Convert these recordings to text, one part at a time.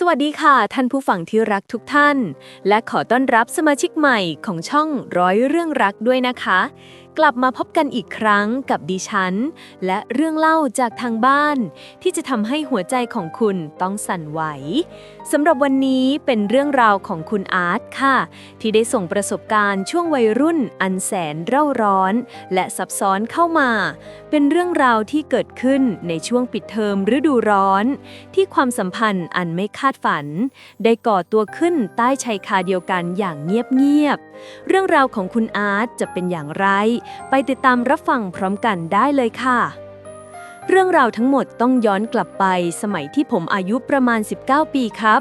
สวัสดีค่ะ ท่านผู้ฟังที่รักทุกท่าน และขอต้อนรับสมาชิกใหม่ของช่องร้อยเรื่องรักด้วยนะคะ กลับมาพบกันอีกครั้งกับดิฉัน และเรื่องเล่าจากทางบ้าน ที่จะทำให้หัวใจของคุณต้องสั่นไหวสำหรับวันนี้เป็นเรื่องราวของคุณอาร์ตค่ะ ที่ได้ส่งประสบการณ์ช่วงวัยรุ่นอันแสนเร่าร้อน และซับซ้อนเข้ามา เป็นเรื่องราวที่เกิดขึ้นในช่วงปิดเทอมฤดูร้อน ที่ความสัมพันธ์อันไม่คาดฝัน ได้ก่อตัวขึ้นใต้ชายคาเดียวกันอย่างเงียบๆเรื่องราวของคุณอาร์ตจะเป็นอย่างไรไปติดตามรับฟังพร้อมกันได้เลยค่ะ เรื่องราวทั้งหมดต้องย้อนกลับไปสมัยที่ผมอายุประมาณ 19 ปีครับ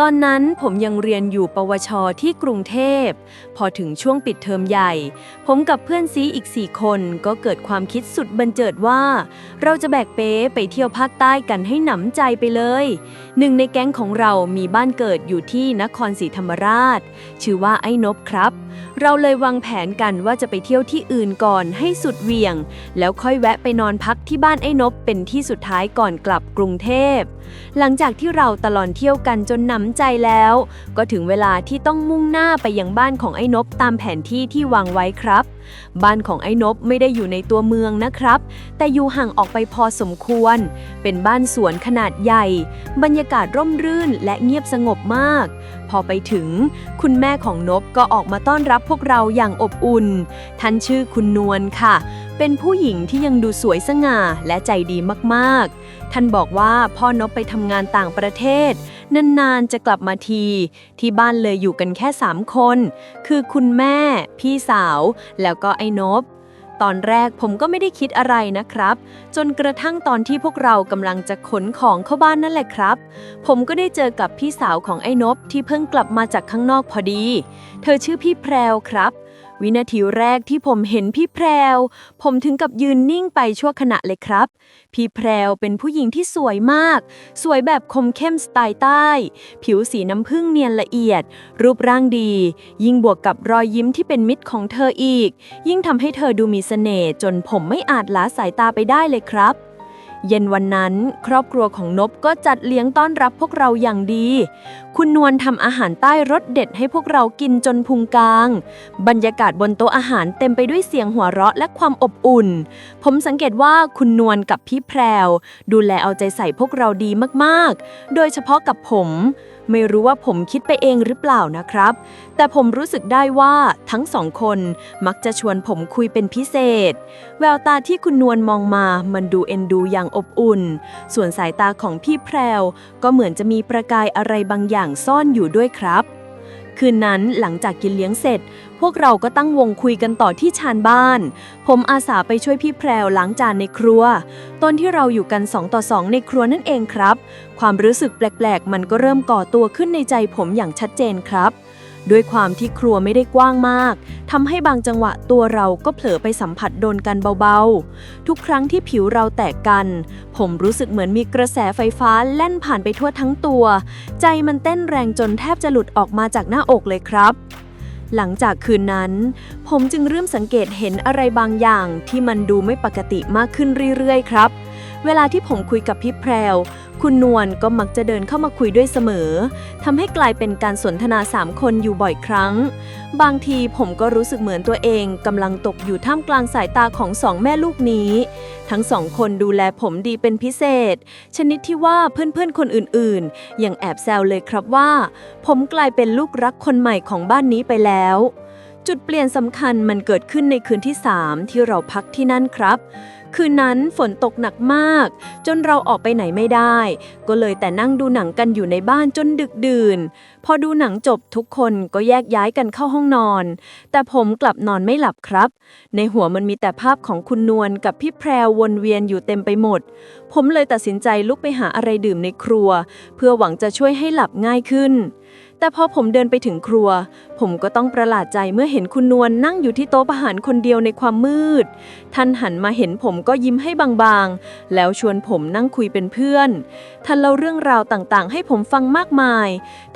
ตอนนั้นผมยังเรียนอยู่ปวชที่กรุงเทพ พอถึงช่วงปิดเทอมใหญ่ ผมกับเพื่อนซีอีก 4 คนก็เกิดความคิดสุดบันเจิดว่า เราจะแบกเป้ไปเที่ยวภาคใต้กันให้หนำใจไปเลย หนึ่งในแก๊งของเรามีบ้านเกิดอยู่ที่นครศรีธรรมราช ชื่อว่าไอ้นบครับ เราเลยวางแผนกันว่าจะไปเที่ยวที่อื่นก่อนให้สุดเวียง แล้วค่อยแวะไปนอนพักที่บ้านไอ้นบเป็นที่สุดท้ายก่อนกลับกรุงเทพ หลังจากที่เราตลอดเที่ยวกันจนหนำใจแล้ว ก็ถึงเวลาที่ต้องมุ่งหน้าไปยังบ้านของไอ้นบตามแผนที่ที่วางไว้ครับ บ้านของไอ้นบไม่ได้อยู่ในตัวเมืองนะครับ แต่อยู่ห่างออกไปพอสมควร เป็นบ้านสวนขนาดใหญ่ บรรยากาศร่มรื่นและเงียบสงบมาก พอไปถึง คุณแม่ของนบก็ออกมาต้อนรับพวกเราอย่างอบอุ่น ท่านชื่อคุณนวลค่ะ เป็นผู้หญิงที่ยังดูสวยสง่าและใจดีมากๆ ท่านบอกว่าพ่อนบไปทำงานต่างประเทศ นานๆจะกลับมาที ที่บ้านเลยอยู่กันแค่ 3 คน คือคุณแม่ พี่สาว แล้วก็ไอ้นบตอนแรกผมก็ไม่ได้คิดอะไรนะครับ จนกระทั่งตอนที่พวกเรากำลังจะขนของเข้าบ้านนั่นแหละครับ ผมก็ได้เจอกับพี่สาวของไอ้นบที่เพิ่งกลับมาจากข้างนอกพอดี เธอชื่อพี่แพรวครับ วินาทีแรกที่ผมเห็นพี่แพรว ผมถึงกับยืนนิ่งไปชั่วขณะเลยครับ พี่แพรวเป็นผู้หญิงที่สวยมาก สวยแบบคมเข้มสไตล์ใต้ ผิวสีน้ำผึ้งเนียนละเอียด รูปร่างดี ยิ่งบวกกับรอยยิ้มที่เป็นมิตรของเธออีก ยิ่งทำให้เธอดูมีเสน่ห์จนผมไม่อาจละสายตาไปได้เลยครับ เย็นวันนั้น ครอบครัวของนบก็จัดเลี้ยงต้อนรับพวกเราอย่างดี คุณนวลทำอาหารใต้รสเด็ดให้พวกเรากินจนพุงกลาง บรรยากาศบนโต๊ะอาหารเต็มไปด้วยเสียงหัวเราะและความอบอุ่น ผมสังเกตว่าคุณนวลกับพี่แพรว ดูแลเอาใจใส่พวกเราดีมากๆ โดยเฉพาะกับผม ไม่รู้ว่าผมคิดไปเองหรือเปล่านะครับ แต่ผมรู้สึกได้ว่าทั้งสองคนมักจะชวนผมคุยเป็นพิเศษ แววตาที่คุณนวลมองมา มันดูเอ็นดูอย่างอบอุ่น ส่วนสายตาของพี่แพรวก็เหมือนจะมีประกายอะไรบางอย่างซ่อนอยู่ด้วยครับ คืนนั้นหลังจากกินเลี้ยงเสร็จ พวกเราก็ตั้งวงคุยกันต่อที่ชานบ้าน ผมอาสาไปช่วยพี่แพรวล้างจานในครัว ตอนที่เราอยู่กัน2ต่อ2ในครัวนั่นเองครับ ความรู้สึกแปลกๆ มันก็เริ่มก่อตัวขึ้นในใจผมอย่างชัดเจนครับ ด้วยความที่ครัวไม่ได้กว้างมากทำให้บางจังหวะตัวเราก็เผลอไปสัมผัสโดนกันเบาๆ ทุกครั้งที่ผิวเราแตกกัน ผมรู้สึกเหมือนมีกระแสไฟฟ้าแล่นผ่านไปทั่วทั้งตัว ใจมันเต้นแรงจนแทบจะหลุดออกมาจากหน้าอกเลยครับหลังจากคืนนั้น ผมจึงเริ่มสังเกตเห็นอะไรบางอย่างที่มันดูไม่ปกติมากขึ้นเรื่อยๆ ครับ เวลาที่ผมคุยกับพี่แพรว คุณนวลก็มักจะเดินเข้ามาคุยด้วยเสมอทำให้กลายเป็นการสนทนาสามคนอยู่บ่อยครั้ง บางทีผมก็รู้สึกเหมือนตัวเองกำลังตกอยู่ท่ามกลางสายตาของสองแม่ลูกนี้ ทั้งสองคนดูแลผมดีเป็นพิเศษ ชนิดที่ว่าเพื่อนๆคนอื่นๆยังแอบแซวเลยครับว่า ผมกลายเป็นลูกรักคนใหม่ของบ้านนี้ไปแล้ว จุดเปลี่ยนสำคัญมันเกิดขึ้นในคืนที่ 3 ที่เราพักที่นั่นครับ คืนนั้นฝนตกหนักมาก จนเราออกไปไหนไม่ได้ ก็เลยแต่นั่งดูหนังกันอยู่ในบ้านจนดึกดื่น พอดูหนังจบทุกคนก็แยกย้ายกันเข้าห้องนอน แต่ผมกลับนอนไม่หลับครับ ในหัวมันมีแต่ภาพของคุณนวลกับพี่แพรววนเวียนอยู่เต็มไปหมด ผมเลยตัดสินใจลุกไปหาอะไรดื่มในครัว เพื่อหวังจะช่วยให้หลับง่ายขึ้น แต่พอผมเดินไปถึงครัว ผมก็ต้องประหลาดใจเมื่อเห็นคุณนวลนั่งอยู่ที่โต๊ะอาหารคนเดียวในความมืด ท่านหันมาเห็นผมก็ยิ้มให้บางๆ แล้วชวนผมนั่งคุยเป็นเพื่อน ท่านเล่าเรื่องราวต่างๆ ให้ผมฟังมากมาย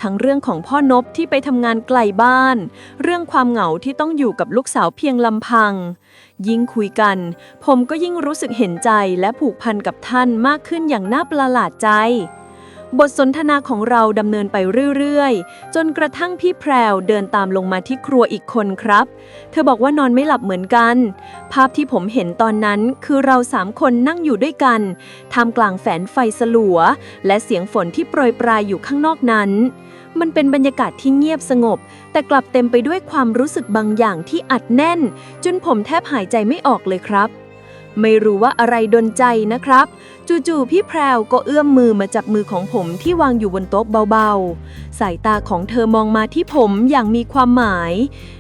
ทั้งเรื่องของพ่อนบที่ไปทำงานไกลบ้าน เรื่องความเหงาที่ต้องอยู่กับลูกสาวเพียงลำพัง ยิ่งคุยกัน ผมก็ยิ่งรู้สึกเห็นใจและผูกพันกับท่านมากขึ้นอย่างน่าประหลาดใจ บทสนทนาของเราดำเนินไปเรื่อยๆ จนกระทั่งพี่แพรวเดินตามลงมาที่ครัวอีกคนครับ เธอบอกว่านอนไม่หลับเหมือนกัน ภาพที่ผมเห็นตอนนั้นคือเราสามคนนั่งอยู่ด้วยกันท่ามกลางแฝนไฟสลัว และเสียงฝนที่โปรยปลายอยู่ข้างนอกนั้น มันเป็นบรรยากาศที่เงียบสงบ แต่กลับเต็มไปด้วยความรู้สึกบางอย่างที่อัดแน่น จนผมแทบหายใจไม่ออกเลยครับ ไม่รู้ว่าอะไรดนใจนะครับ จู่ๆพี่แพรวก็เอื้อมมือมาจับมือของผมที่วางอยู่บนโต๊ะเบาๆ สายตาของเธอมองมาที่ผมอย่างมีความหมาย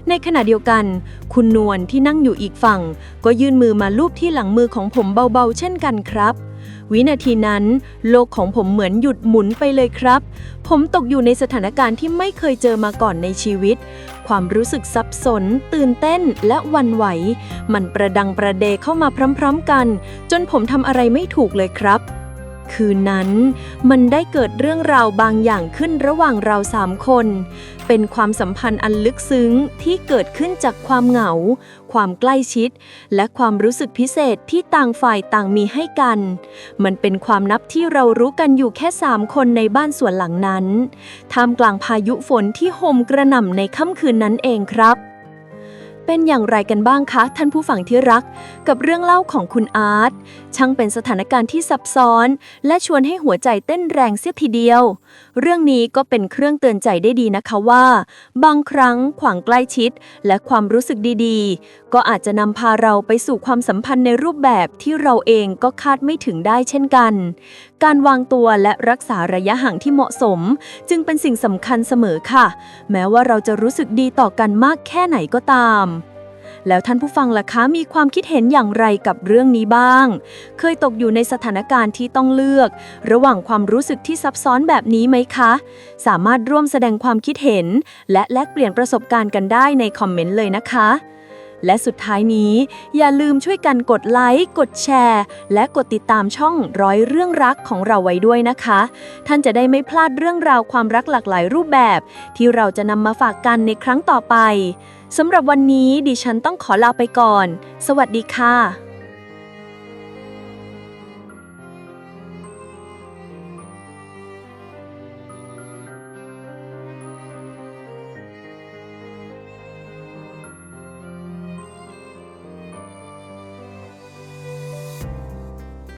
ในขณะเดียวกัน คุณนวลที่นั่งอยู่อีกฝั่ง ก็ยื่นมือมาลูบที่หลังมือของผมเบาๆ เช่นกันครับ วินาทีนั้น โลกของผมเหมือนหยุดหมุนไปเลยครับ ผมตกอยู่ในสถานการณ์ที่ไม่เคยเจอมาก่อนในชีวิต ความรู้สึกสับสน ตื่นเต้นและวันไหว มันประดังประเดเข้ามาพร้อมๆกัน จนผมทำอะไรไม่ถูกเลยครับ คืนนั้น มันได้เกิดเรื่องราวบางอย่างขึ้นระหว่างเราสามคน เป็นความสัมพันธ์อันลึกซึ้งที่เกิดขึ้นจากความเหงา ความใกล้ชิด และความรู้สึกพิเศษที่ต่างฝ่ายต่างมีให้กัน มันเป็นความนับที่เรารู้กันอยู่แค่สามคนในบ้านสวนหลังนั้น ท่ามกลางพายุฝนที่โหมกระหน่ำในค่ำคืนนั้นเองครับ เป็นอย่างไรกันบ้างคะ ท่านผู้ฟังที่รัก กับเรื่องเล่าของคุณอาร์ตช่างเป็นสถานการณ์ที่ซับซ้อน และชวนให้หัวใจเต้นแรงเสียทีเดียว เรื่องนี้ก็เป็นเครื่องเตือนใจได้ดีนะคะว่า บางครั้งความใกล้ชิด และความรู้สึกดีๆ ก็อาจจะนำพาเราไปสู่ความสัมพันธ์ในรูปแบบที่เราเองก็คาดไม่ถึงได้เช่นกัน การวางตัวและรักษาระยะห่างที่เหมาะสม จึงเป็นสิ่งสำคัญเสมอค่ะ แม้ว่าเราจะรู้สึกดีต่อกันมากแค่ไหนก็ตาม แล้วท่านผู้ฟังล่ะคะมีความคิดเห็นอย่างไรกับเรื่องนี้บ้าง เคยตกอยู่ในสถานการณ์ที่ต้องเลือก ระหว่างความรู้สึกที่ซับซ้อนแบบนี้ไหมคะ สามารถร่วมแสดงความคิดเห็น และแลกเปลี่ยนประสบการณ์กันได้ในคอมเมนต์เลยนะคะ และสุดท้ายนี้ อย่าลืมช่วยกันกดไลค์ กดแชร์ และกดติดตามช่องร้อยเรื่องรักของเราไว้ด้วยนะคะ ท่านจะได้ไม่พลาดเรื่องราวความรักหลากหลายรูปแบบ ที่เราจะนำมาฝากกันในครั้งต่อไปสำหรับวันนี้ดิฉันต้องขอลาไปก่อน สวัสดีค่ะ